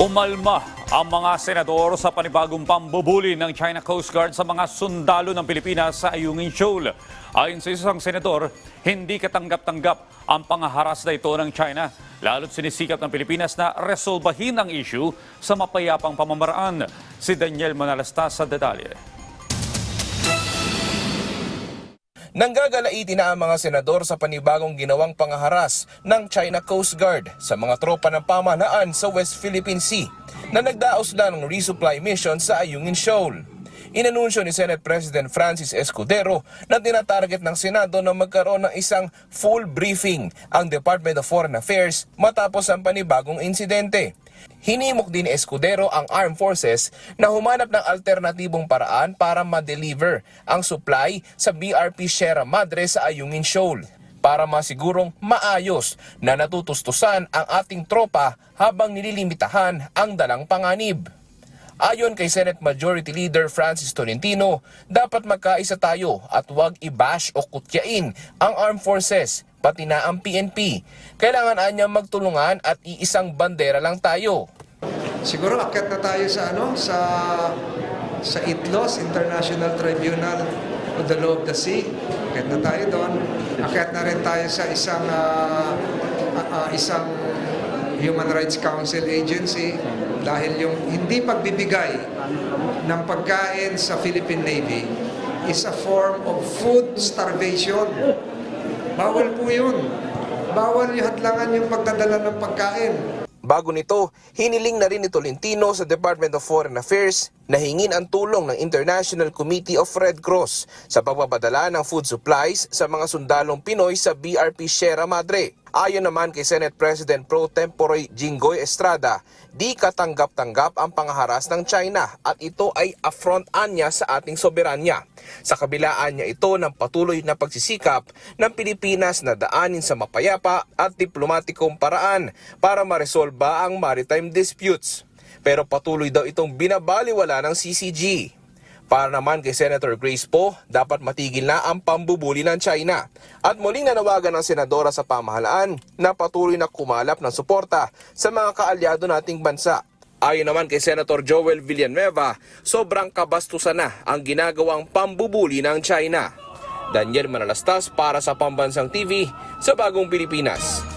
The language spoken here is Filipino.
Umalma ang mga senador sa panibagong pambubuli ng China Coast Guard sa mga sundalo ng Pilipinas sa Ayungin Shoal. Ayon sa isang senador, hindi katanggap-tanggap ang pangaharas na ito ng China. Lalo't sinisikap ng Pilipinas na resolbahin ang issue sa mapayapang pamamaraan. Si Daniel Manalastas sa detalye. Nanggagalaiti na ang mga senador sa panibagong ginawang pangaharas ng China Coast Guard sa mga tropa ng pamahalaan sa West Philippine Sea na nagdaos na ng resupply mission sa Ayungin Shoal. Inanunsyo ni Senate President Francis Escudero na tinatarget ng Senado na magkaroon ng isang full briefing ang Department of Foreign Affairs matapos ang panibagong insidente. Hinimok din ni Escudero ang armed forces na humanap ng alternatibong paraan para ma-deliver ang supply sa BRP Sierra Madre sa Ayungin Shoal para masigurong maayos na natutustusan ang ating tropa habang nililimitahan ang dalang panganib. Ayon kay Senate Majority Leader Francis Tolentino, dapat magkaisa tayo at huwag i-bash o kutyain ang armed forces, pati na ang PNP. Kailangan anya magtulungan at iisang bandera lang tayo. Siguro akyat na tayo sa ano sa sa ITLOS International Tribunal of the Law of the Sea. Akyat na tayo doon. Akyat na rin tayo sa isang ah, ah, ah, isang Human Rights Council agency dahil yung hindi pagbibigay ng pagkain sa Philippine Navy is a form of food starvation. Bawal po yun. Bawal yung hadlangan yung pagdadala ng pagkain. Bago nito, hiniling na rin ni Tolentino sa Department of Foreign Affairs na hingin ang tulong ng International Committee of Red Cross sa pagpapadala ng food supplies sa mga sundalong Pinoy sa BRP Sierra Madre. Ayon naman kay Senate President Pro Tempore Jinggoy Estrada, di katanggap-tanggap ang pangaharas ng China at ito ay affront niya sa ating soberanya. Sa kabilaan niya ito ng patuloy na pagsisikap ng Pilipinas na daanin sa mapayapa at diplomatikong paraan para maresolba ang maritime disputes. Pero patuloy daw itong binabaliwala ng CCG. Para naman kay Senator Grace Poe, dapat matigil na ang pambubuli ng China. At muling nanawagan ng senadora sa pamahalaan na patuloy na kumalap ng suporta sa mga kaalyado nating bansa. Ayon naman kay Senator Joel Villanueva, sobrang kabastusan na ang ginagawang pambubuli ng China. Daniel Manalastas para sa Pambansang TV sa Bagong Pilipinas.